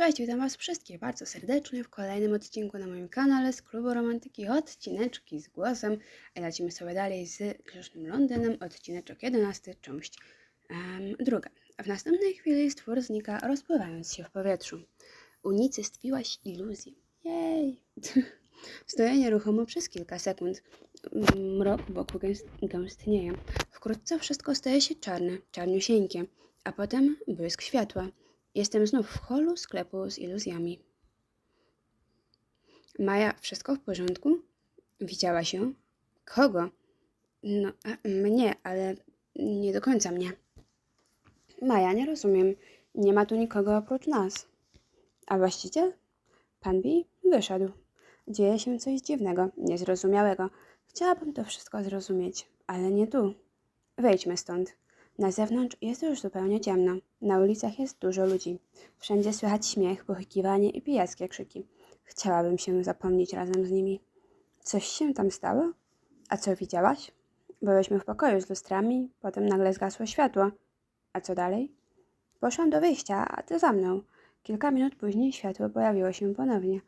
Cześć, witam Was wszystkich bardzo serdecznie w kolejnym odcinku na moim kanale z Klubu Romantyki odcineczki z głosem. Lecimy sobie dalej z Grzesznym Londynem, odcineczek 11, część em, druga. W następnej chwili stwór znika, rozpływając się w powietrzu. Unicestwiłaś iluzję. Jej! Stoję nieruchomo przez kilka sekund. Mrok wokół gęst- gęstnieje. Wkrótce wszystko staje się czarne, czarniusieńkie, a potem błysk światła. Jestem znów w holu sklepu z iluzjami. Maja, wszystko w porządku? Widziałaś ją? Kogo? No, mnie, ale nie do końca mnie. Maja, nie rozumiem. Nie ma tu nikogo oprócz nas. A właściciel? Pan B wyszedł. Dzieje się coś dziwnego, niezrozumiałego. Chciałabym to wszystko zrozumieć, ale nie tu. Wejdźmy stąd. Na zewnątrz jest już zupełnie ciemno. Na ulicach jest dużo ludzi. Wszędzie słychać śmiech, pochykiwanie i pijackie krzyki. Chciałabym się zapomnieć razem z nimi. Coś się tam stało? A co widziałaś? Byłyśmy w pokoju z lustrami, potem nagle zgasło światło. A co dalej? Poszłam do wyjścia, a ty za mną. Kilka minut później światło pojawiło się ponownie.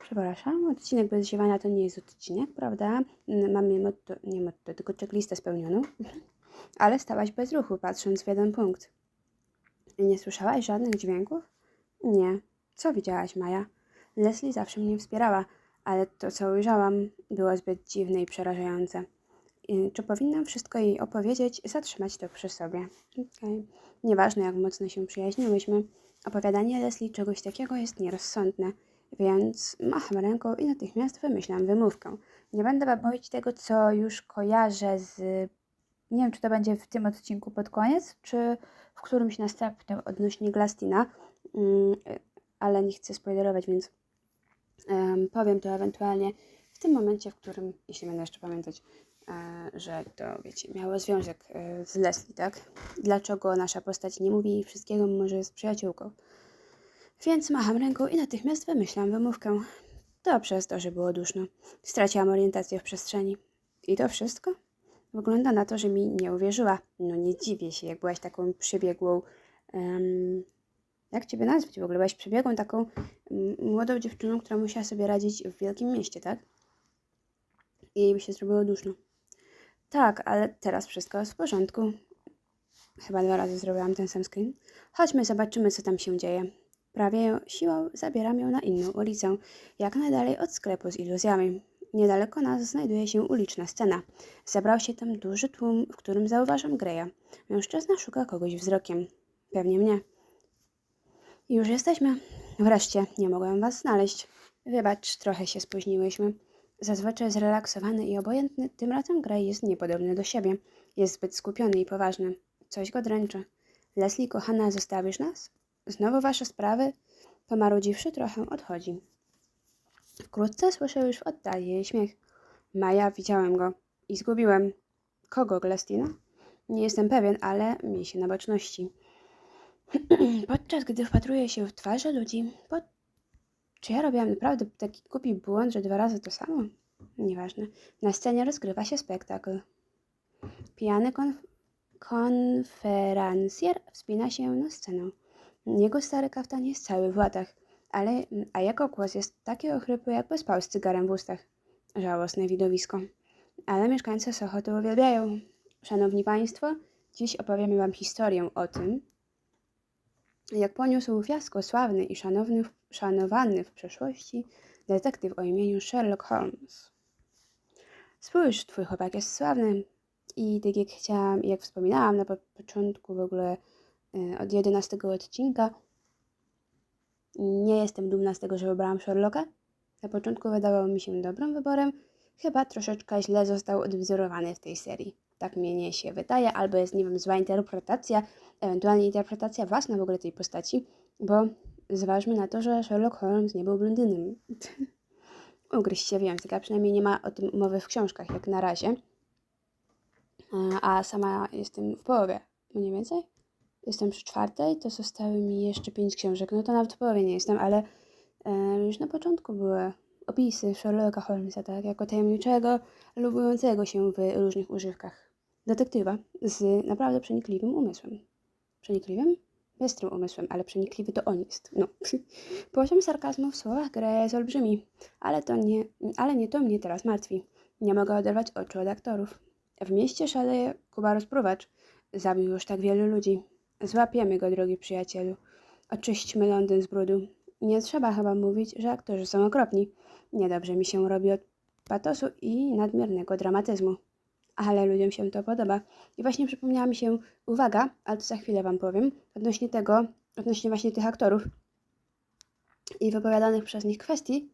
Przepraszam, odcinek bez ziewania to nie jest odcinek, prawda? Mamy motto, nie motto, tylko checklistę spełnioną. Ale stałaś bez ruchu, patrząc w jeden punkt. Nie słyszałaś żadnych dźwięków? Nie. Co widziałaś, Maja? Leslie zawsze mnie wspierała, ale to, co ujrzałam, było zbyt dziwne i przerażające. Czy powinnam wszystko jej opowiedzieć i zatrzymać to przy sobie? Okej. Nieważne, jak mocno się przyjaźniłyśmy, opowiadanie Leslie czegoś takiego jest nierozsądne, więc macham ręką i natychmiast wymyślam wymówkę. Nie będę wam mówić tego, co już kojarzę z nie wiem, czy to będzie w tym odcinku pod koniec, czy w którymś następnym odnośnie Glastina, mm, ale nie chcę spoilerować, więc em, powiem to ewentualnie w tym momencie, w którym, jeśli będę jeszcze pamiętać, e, że to, wiecie, miało związek e, z Leslie, tak? Dlaczego nasza postać nie mówi wszystkiego, może jest przyjaciółką. Więc macham ręką i natychmiast wymyślam wymówkę. To przez to, że było duszno. Straciłam orientację w przestrzeni. I to wszystko? Wygląda na to, że mi nie uwierzyła. No nie dziwię się, jak byłaś taką przebiegłą. em, jak ciebie nazwać w ogóle? Byłaś przebiegłą taką młodą dziewczyną, która musiała sobie radzić w wielkim mieście, tak? I jej by się zrobiło duszno. Tak, ale teraz wszystko jest w porządku. Chyba dwa razy zrobiłam ten sam screen. Chodźmy, zobaczymy, co tam się dzieje. Prawie siłą zabieram ją na inną ulicę, jak najdalej od sklepu z iluzjami. Niedaleko nas znajduje się uliczna scena. Zebrał się tam duży tłum, w którym zauważam Greya. Mężczyzna szuka kogoś wzrokiem. Pewnie mnie. Już jesteśmy. Wreszcie, nie mogłem was znaleźć. Wybacz, trochę się spóźniłyśmy. Zazwyczaj zrelaksowany i obojętny, tym razem Grey jest niepodobny do siebie. Jest zbyt skupiony i poważny. Coś go dręczy. Leslie, kochana, zostawisz nas? Znowu wasze sprawy? Pomarudziwszy trochę odchodzi. Wkrótce słyszę już w oddali jej śmiech. Maja, widziałem go i zgubiłem. Kogo, Glastina? Nie jestem pewien, ale miej się na baczności. Podczas gdy wpatruję się w twarze ludzi, pod... czy ja robiłam naprawdę taki głupi błąd, że dwa razy to samo? Nieważne. Na scenie rozgrywa się spektakl. Pijany konf... konferencjer wspina się na scenę. Jego stary kaftan jest cały w łatach, ale a jego głos jest taki ochrypły, jakby spał z cygarem w ustach. Żałosne widowisko. Ale mieszkańcy Soho to uwielbiają. Szanowni Państwo, dziś opowiem Wam historię o tym, jak poniósł fiasko sławny i szanowny, szanowany w przeszłości detektyw o imieniu Sherlock Holmes. Spójrz, twój chłopak jest sławny i tak jak chciałam, jak wspominałam na po- początku w ogóle y, od 11 odcinka, nie jestem dumna z tego, że wybrałam Sherlocka. Na początku wydawał mi się dobrym wyborem, chyba troszeczkę źle został odwzorowany w tej serii. Tak mnie się wydaje, albo jest, nie wiem, zła interpretacja, ewentualnie interpretacja własna w ogóle tej postaci, bo zważmy na to, że Sherlock Holmes nie był blondynem. Ugryź się w język, a przynajmniej nie ma o tym mowy w książkach, jak na razie. A sama jestem w połowie, mniej więcej. Jestem przy czwartej, to zostały mi jeszcze pięć książek. No to nawet w połowie nie jestem, ale e, już na początku były opisy Sherlocka Holmesa, tak, jako tajemniczego, lubującego się w różnych używkach detektywa z naprawdę przenikliwym umysłem. Przenikliwym? bystrym umysłem, ale przenikliwy to on jest. No. Poziom sarkazmu w słowach Greya jest olbrzymi, ale, to nie, ale nie to mnie teraz martwi. Nie mogę oderwać oczu od aktorów. W mieście szaleje Kuba Rozpruwacz. Zabił już tak wielu ludzi. Złapiemy go, drogi przyjacielu. Oczyśćmy Londyn z brudu. Nie trzeba chyba mówić, że aktorzy są okropni. Niedobrze mi się robi od patosu i nadmiernego dramatyzmu. Ale ludziom się to podoba. I właśnie przypomniała mi się uwaga, ale to za chwilę Wam powiem, odnośnie tego, odnośnie właśnie tych aktorów i wypowiadanych przez nich kwestii,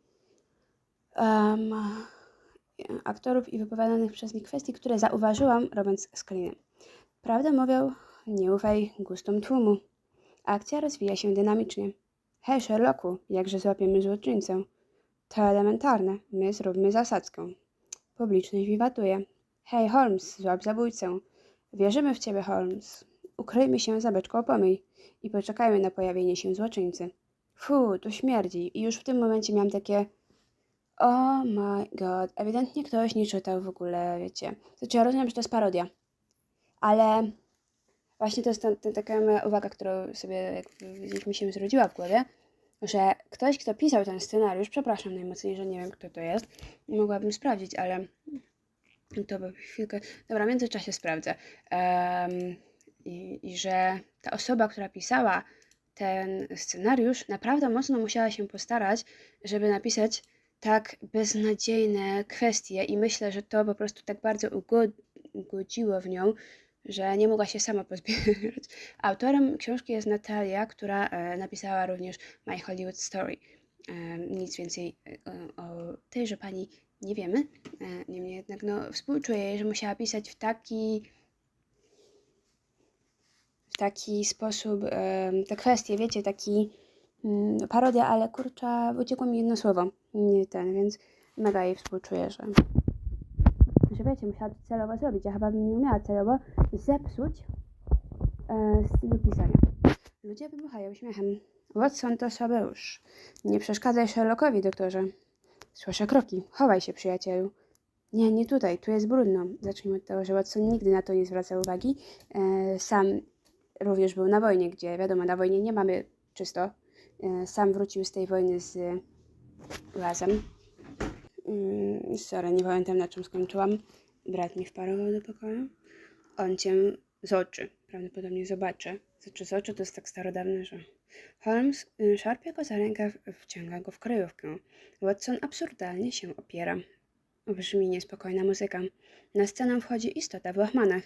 em, aktorów i wypowiadanych przez nich kwestii, które zauważyłam robiąc screeny. Prawdę mówią, nie ufaj gustom tłumu. Akcja rozwija się dynamicznie. Hej Sherlocku, jakże złapiemy złoczyńcę? To elementarne, my zróbmy zasadzkę. Publiczność wiwatuje. Hej Holmes, złap zabójcę. Wierzymy w ciebie, Holmes. Ukryjmy się za beczką pomyj i poczekajmy na pojawienie się złoczyńcy. Fu, tu śmierdzi. I już w tym momencie miałam takie Oh my god, ewidentnie ktoś nie czytał w ogóle, wiecie. Znaczy ja rozumiem, że to jest parodia, ale właśnie to jest ta, ta, taka moja uwaga, którą sobie gdzieś mi się zrodziła w głowie, że ktoś, kto pisał ten scenariusz, przepraszam najmocniej, że nie wiem, kto to jest, mogłabym sprawdzić, ale to by chwilkę... Dobra, w międzyczasie sprawdzę. Em, i, I że ta osoba, która pisała ten scenariusz, naprawdę mocno musiała się postarać, żeby napisać tak beznadziejne kwestie i myślę, że to po prostu tak bardzo ugod- ugodziło w nią, że nie mogła się sama pozbierać. Autorem książki jest Natalia, która e, napisała również My Hollywood Story. E, nic więcej e, o tejże pani nie wiemy. Niemniej jednak no, współczuję jej, że musiała pisać w taki w taki sposób te kwestie, wiecie, taki mm, parodia, ale kurcza, uciekło mi jedno słowo, nie ten, więc mega jej współczuję, że, że wiecie, musiała to celowo zrobić, ja chyba bym nie umiała celowo zepsuć e, stylu pisania. Ludzie wybuchają śmiechem. Watson to Sabeusz. Nie przeszkadzaj Sherlockowi, doktorze. Słyszę kroki. Chowaj się, przyjacielu. Nie, nie tutaj, tu jest brudno. Zacznijmy od tego, że Watson nigdy na to nie zwraca uwagi. E, sam również był na wojnie, gdzie wiadomo, na wojnie nie mamy czysto. E, sam wrócił z tej wojny z razem. Mm, sorry, nie pamiętam na czym skończyłam. Brat mi wparował do pokoju. On cię z oczy, prawdopodobnie zobaczy. Znaczy z oczy to jest tak starodawne, że... Holmes y, szarpie go za rękaw, wciąga go w kryjówkę. Watson absurdalnie się opiera. Brzmi niespokojna muzyka. Na scenę wchodzi istota w łachmanach.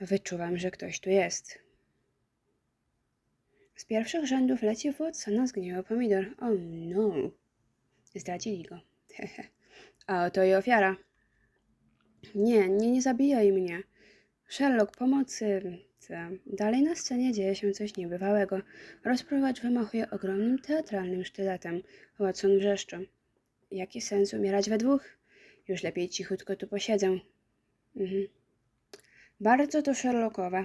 Wyczuwam, że ktoś tu jest. Z pierwszych rzędów leci w Watsona zgniły pomidor. Oh no. Zdradzili go. Hehe. A oto i ofiara. Nie, nie, nie zabijaj mnie. Sherlock, pomocy. Dalej na scenie dzieje się coś niebywałego. Rozprowacz wymachuje ogromnym teatralnym sztyletem. Watson wrzeszczy. Jaki sens umierać we dwóch? Już lepiej cichutko tu posiedzę. Mhm. Bardzo to Sherlockowe.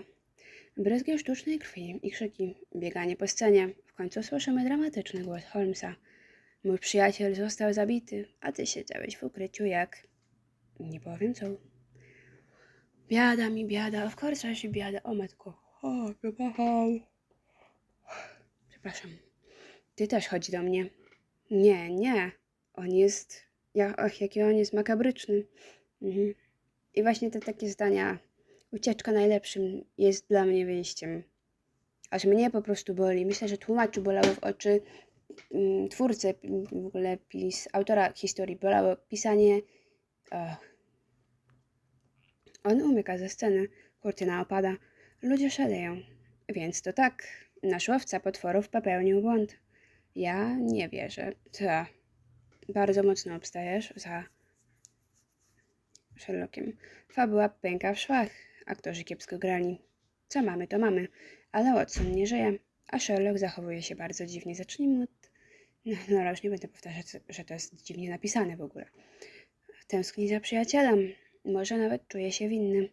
Bryzgi sztucznej krwi i krzyki, bieganie po scenie. W końcu słyszymy dramatyczny głos Holmesa. Mój przyjaciel został zabity, a ty siedziałeś w ukryciu jak... Nie powiem co. Biada mi, biada, of course się biada. O matko. O, wypachał. Przepraszam. Ty też chodzi do mnie. Nie, nie. On jest... Ach, jaki on jest makabryczny. Mhm. I właśnie te takie zdania ucieczka najlepszym jest dla mnie wyjściem. Aż mnie po prostu boli. Myślę, że tłumaczu bolało w oczy, mm, twórcę, w ogóle pis, autora historii bolało pisanie. On umyka ze sceny, kurtyna opada, ludzie szaleją. Więc to tak, nasz łowca potworów popełnił błąd. Ja nie wierzę. Ta. Bardzo mocno obstajesz za Sherlockiem. Fabuła pęka w szwach. Aktorzy kiepsko grali. Co mamy, to mamy. Ale Watson nie żyje, a Sherlock zachowuje się bardzo dziwnie. Zacznijmy. No, no już nie będę powtarzać, że to jest dziwnie napisane w ogóle. Tęskni za przyjacielem. Może nawet czuje się winny.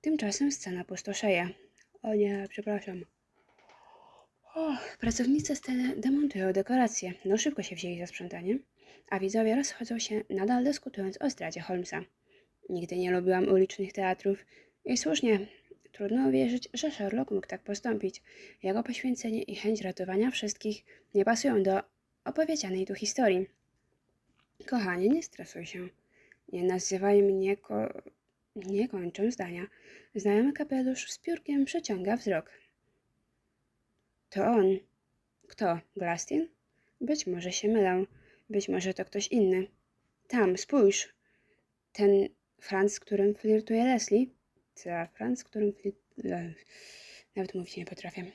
Tymczasem scena pustoszeje. O nie, przepraszam. Och, pracownicy sceny demontują dekoracje. No szybko się wzięli za sprzątanie. A widzowie rozchodzą się, nadal dyskutując o zdradzie Holmesa. Nigdy nie lubiłam ulicznych teatrów. I słusznie, Trudno uwierzyć, że Sherlock mógł tak postąpić. Jego poświęcenie i chęć ratowania wszystkich nie pasują do opowiedzianej tu historii. Kochanie, nie stresuj się. Nie nazywaj mnie ko... Nie kończę zdania. Znajomy kapelusz z piórkiem przeciąga wzrok. To on. Kto? Glastin? Być może się mylę. Być może to ktoś inny. Tam, spójrz. Ten Franz, z którym flirtuje Leslie? Co, Franz, z którym flirtuje... Nawet mówić nie potrafię.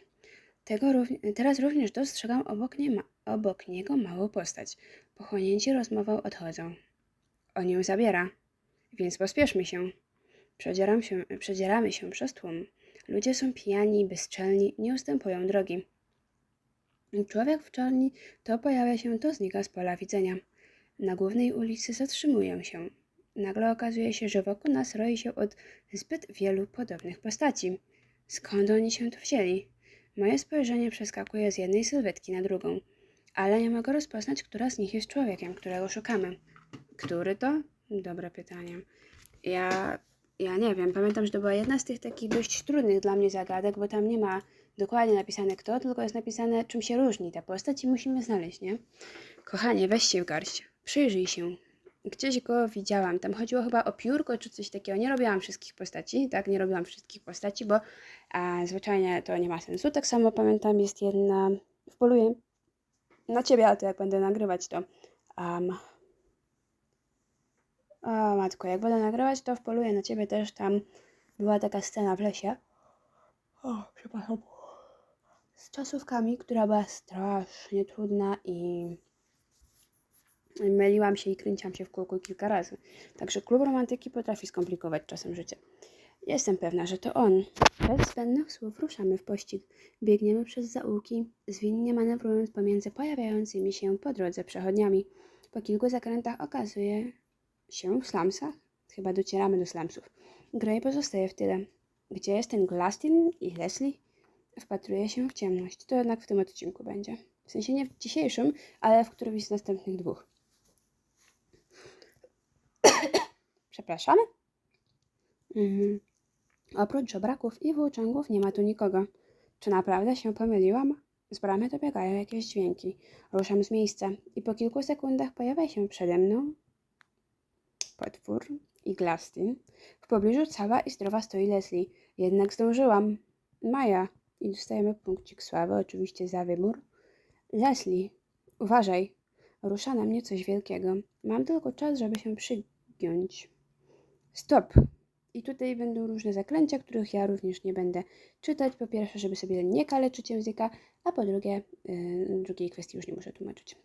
Tego równ- teraz również dostrzegam obok, nie ma- obok niego małą postać. Pochłonięci rozmową odchodzą. On ją zabiera, więc pospieszmy się. Przedzieram się. Przedzieramy się przez tłum. Ludzie są pijani, bezczelni, nie ustępują drogi. Człowiek w czarni to pojawia się, to znika z pola widzenia. Na głównej ulicy zatrzymuję się. Nagle okazuje się, że wokół nas roi się od zbyt wielu podobnych postaci. Skąd oni się tu wzięli? Moje spojrzenie przeskakuje z jednej sylwetki na drugą, ale nie mogę rozpoznać, która z nich jest człowiekiem, którego szukamy. Który to? Dobre pytanie. Ja, ja nie wiem. Pamiętam, że to była jedna z tych takich dość trudnych dla mnie zagadek, bo tam nie ma dokładnie napisane kto, tylko jest napisane czym się różni ta postać i musimy znaleźć, nie? Kochanie, weź się w garść. Przyjrzyj się. Gdzieś go widziałam. Tam chodziło chyba o piórko czy coś takiego. Nie robiłam wszystkich postaci, tak? Nie robiłam wszystkich postaci, bo a, zwyczajnie to nie ma sensu. Tak samo pamiętam, jest jedna. Wpoluję na ciebie, ale to jak będę nagrywać, to. Um, o matko, jak będę nagrywać, to wpoluję na ciebie też. Tam była taka scena w lesie. O, przepraszam. Z czasówkami, która była strasznie trudna i myliłam się i kręciłam się w kółku kilka razy. Także klub romantyki potrafi skomplikować czasem życie. Jestem pewna, że to on. Bez zbędnych słów ruszamy w pościg. Biegniemy przez zaułki, zwinnie manewrując pomiędzy pojawiającymi się po drodze przechodniami. Po kilku zakrętach okazuje się w slumsach. Chyba docieramy do slumsów. Gray pozostaje w tyle. Gdzie jest ten Glastin i Leslie? Wpatruje się w ciemność. To jednak w tym odcinku będzie. W sensie nie w dzisiejszym, ale w którymś z następnych dwóch. Przepraszamy? Mhm. Oprócz żebraków i włóczęgów nie ma tu nikogo. Czy naprawdę się pomyliłam? Z bramy dobiegają jakieś dźwięki. Ruszam z miejsca i po kilku sekundach pojawia się przede mną potwór i Glastin. W pobliżu cała i zdrowa stoi Leslie. Jednak zdążyłam. Maja. I dostajemy punkcik sławy, oczywiście za wybór. Leslie, uważaj. Rusza na mnie coś wielkiego. Mam tylko czas, żeby się przygiąć. Stop. I tutaj będą różne zaklęcia, których ja również nie będę czytać. Po pierwsze, żeby sobie nie kaleczyć języka, a po drugie, yy, drugiej kwestii już nie muszę tłumaczyć.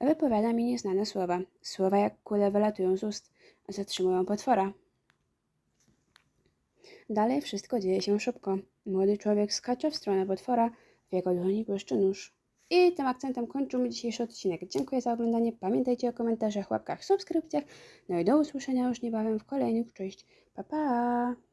Wypowiada mi nieznane słowa. Słowa jak kule wylatują z ust, zatrzymują potwora. Dalej wszystko dzieje się szybko. Młody człowiek skacze w stronę potwora, w jego dłoni błyszczy nóż. I tym akcentem kończymy dzisiejszy odcinek. Dziękuję za oglądanie. Pamiętajcie o komentarzach, łapkach, subskrypcjach. No i do usłyszenia już niebawem w kolejnych. Cześć. Pa, pa!